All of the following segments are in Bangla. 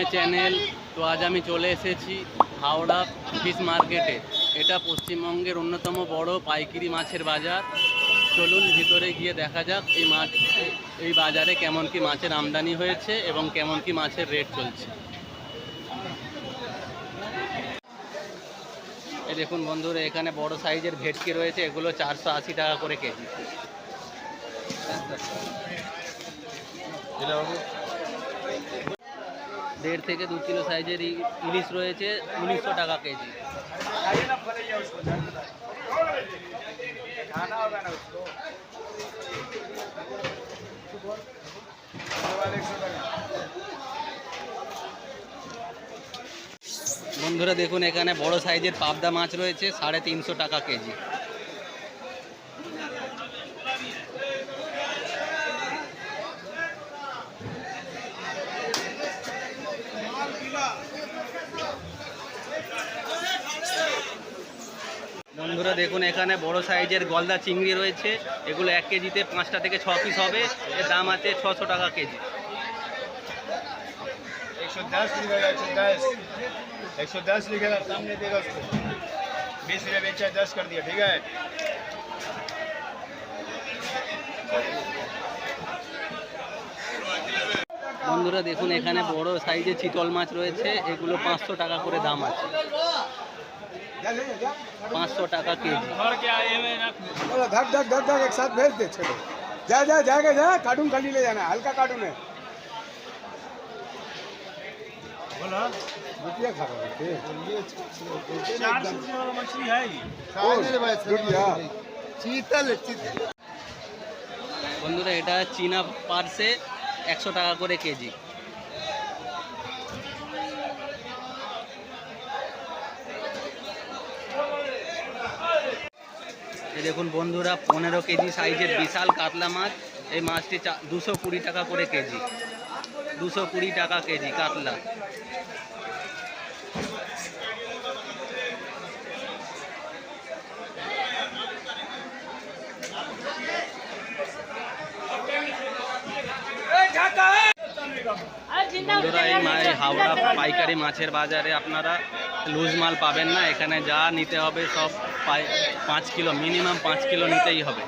মাই চ্যানেল, তো আজ আমি চলে এসেছি হাওড়া ফিশ মার্কেটে। এটা পশ্চিমবঙ্গের অন্যতম বড় পাইকারি মাছের বাজার। চলুন ভিতরে গিয়ে দেখা যাক এই মাছ, এই বাজারে কেমন কি মাছের আমদানি হয়েছে এবং কেমন কি মাছের রেট চলছে। এই দেখুন বন্ধুরা, এখানে বড় সাইজের ভেটকি রয়েছে, এগুলো চারশো আশি টাকা করে কেজি। দেড় থেকে দু কিলো সাইজের ইলিশ রয়েছে, উনিশশো টাকা কেজি। বন্ধুরা দেখুন, এখানে বড় সাইজের পাবদা মাছ রয়েছে, সাড়ে তিনশো টাকা কেজি। বন্ধুরা দেখুন এখানে বড় সাইজের গলদা চিংড়ি রয়েছে এগুলো এক কেজিতে পাঁচটা থেকে ছ পিস হবে এর দাম আছে ছশো টাকা কেজি एक सौ दस लिखेगा एक सौ दस एक सौ दस लिखेगा सामने देगा उसको बीस रुपये बेचा है, दस कर दिया ठीक है বন্ধুরা দেখুন এখানে বড় সাইজের চিতল মাছ রয়েছে এগুলো পাঁচশো টাকা করে দাম আছে পাঁচশো টাকা কেজি बोलो धक धक धक धक एक साथ भेज दे चलो जा जा जाएगा जा कार्टून खाली ले जाना हल्का कार्टून है बोला रुपया खा रहा है मछली है रुपया चीतल चीतल বন্ধুরা এটা চীনা পার্সে একশো টাকা করে কেজি এই দেখুন বন্ধুরা পনেরো কেজি সাইজের বিশাল কাতলা মাছ। এই মাছটি দুশো কুড়ি টাকা করে কেজি। দুশো কুড়ি টাকা কেজি কাতলা। বন্ধুরা এই মা- এই হাওড়া পাইকারি মাছের বাজারে আপনারা লুজ মাল পাবেন না। এখানে যা নিতে হবে সব পাঁচ কিলো মিনিমাম পাঁচ কিলো নিতেই হবে।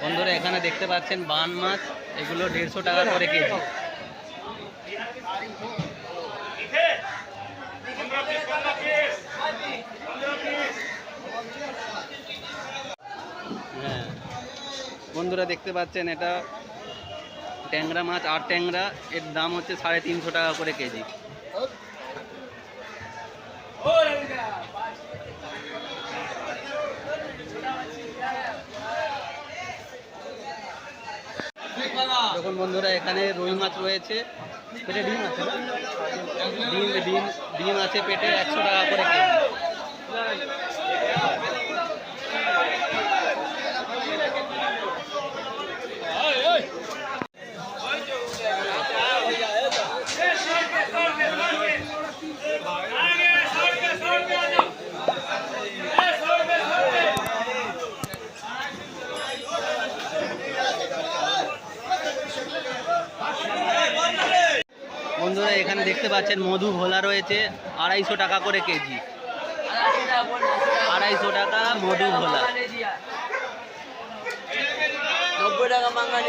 বন্ধুরা, এখানে দেখতে পাচ্ছেন বান মাছ, এগুলো দেড়শো টাকা করে কেজি। হ্যাঁ। বন্ধুরা, দেখতে পাচ্ছেন এটা ট্যাংরা মাছ আর ট্যাংরা, এর দাম হচ্ছে সাড়ে তিনশো টাকা করে কেজি। দেখুন বন্ধুরা, এখানে রুই মাছ রয়েছে। পেটে ডিম আছে ডিম ডিম ডিম আছে পেটে একশো টাকা করে কেজি। দেখতে পাচ্ছেন মধু ভোলা রয়েছে আড়াইশো টাকা করে কেজি। আড়াইশো টাকা মধু ভোলা নব্বই টাকা মাঙ্গা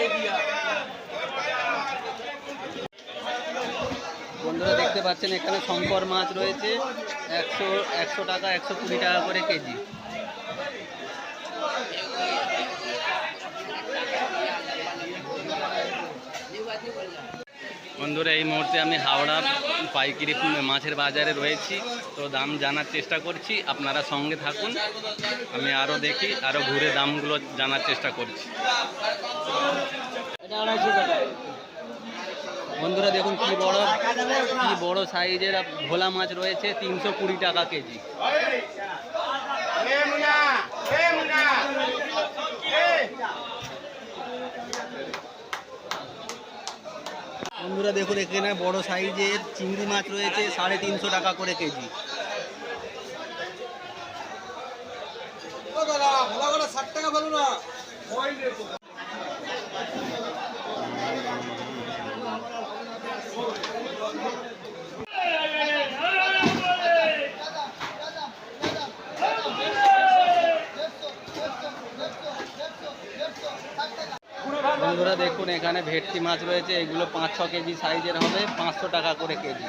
বন্ধুরা দেখতে পাচ্ছেন এখানে শঙ্কর মাছ রয়েছে একশো একশো টাকা একশো কুড়ি টাকা করে কেজি। বন্ধুরা এই মুহূর্তে আমি হাওড়া পাইকারি মাছের বাজারে রয়েছি। তো দাম জানার চেষ্টা করছি আপনারা সঙ্গে থাকুন। আমি আরও দেখি আরও ঘুরে দামগুলো জানার চেষ্টা করছি। বন্ধুরা দেখুন কি বড় কি বড় সাইজের ভোলা মাছ রয়েছে তিনশো কুড়ি টাকা কেজি। বন্ধুরা দেখুন এখানে বড় সাইজের চিংড়ি মাছ রয়েছে, সাড়ে তিনশো টাকা করে কেজি। ষাট টাকা বলো না বন্ধুরা দেখুন এখানে ভেটকি মাছ রয়েছে এগুলো পাঁচ ছ কেজি সাইজের হবে পাঁচশো টাকা করে কেজি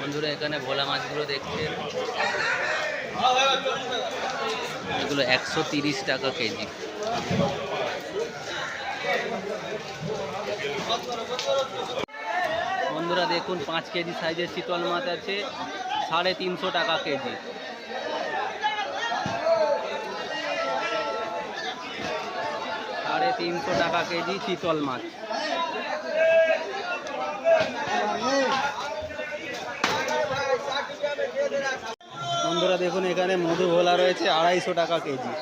বন্ধুরা এখানে ভোলা মাছগুলো দেখছেন। এগুলো একশো তিরিশ টাকা কেজি। বন্ধুরা, দেখুন, পাঁচ কেজি সাইজের শীতল মাছ আছে, সাড়ে তিনশো টাকা কেজি। সাড়ে তিনশো টাকা কেজি চিতল মাছ। বন্ধুরা দেখুন, এখানে মধু ভোলা রয়েছে, আড়াইশো টাকা কেজি।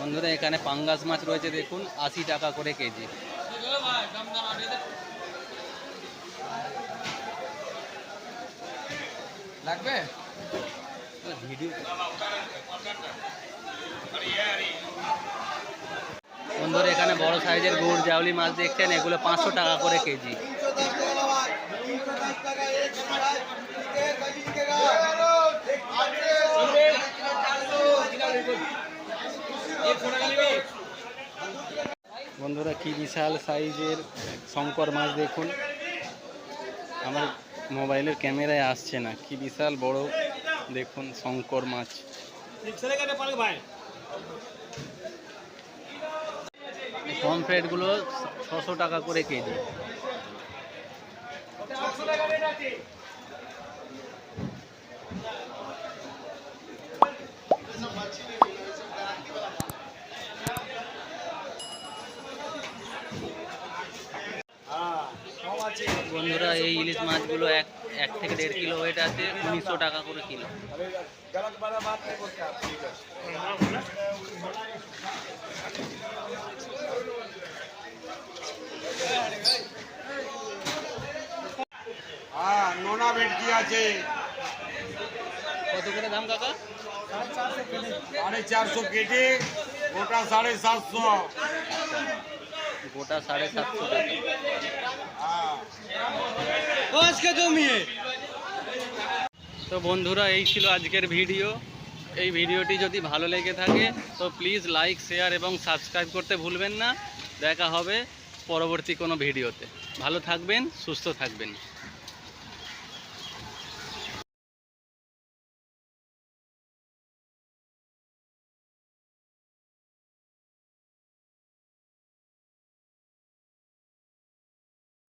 বন্ধুরা, এখানে পাঙ্গাস মাছ রয়েছে, দেখুন, আশি টাকা করে কেজি। লাগবে? ভিডিও বন্ধুরা এখানে বড় সাইজের গুড়, জাউলি মাছ দেখছেন, এগুলো পাঁচশো টাকা করে কেজি। বন্ধুরা, কি বিশাল সাইজের শঙ্কর মাছ দেখুন। আমার মোবাইলের ক্যামেরায় আসছে না, কি বিশাল বড় দেখুন শঙ্কর মাছ। পমফ্রেটগুলো ছশো টাকা করে কেজি। বন্ধুরা, এই ইলিশ মাছগুলো এক এক থেকে দেড় কিলো ওয়েট আছে, উনিশশো টাকা করে কিলো। ভেটকি আছে কত করে দাম কাকা? সাড়ে চারশো কেটে গোটা সাড়ে সাতশো। গোটা সাড়ে সাতশো হ্যাঁ। আজকে জমিয়ে। তো বন্ধুরা এই ছিল আজকের ভিডিও। এই ভিডিওটি যদি ভালো লেগে থাকে তো প্লিজ লাইক শেয়ার এবং সাবস্ক্রাইব করতে ভুলবেন না। দেখা হবে পরবর্তী কোনো ভিডিওতে। ভালো থাকবেন সুস্থ থাকবেন।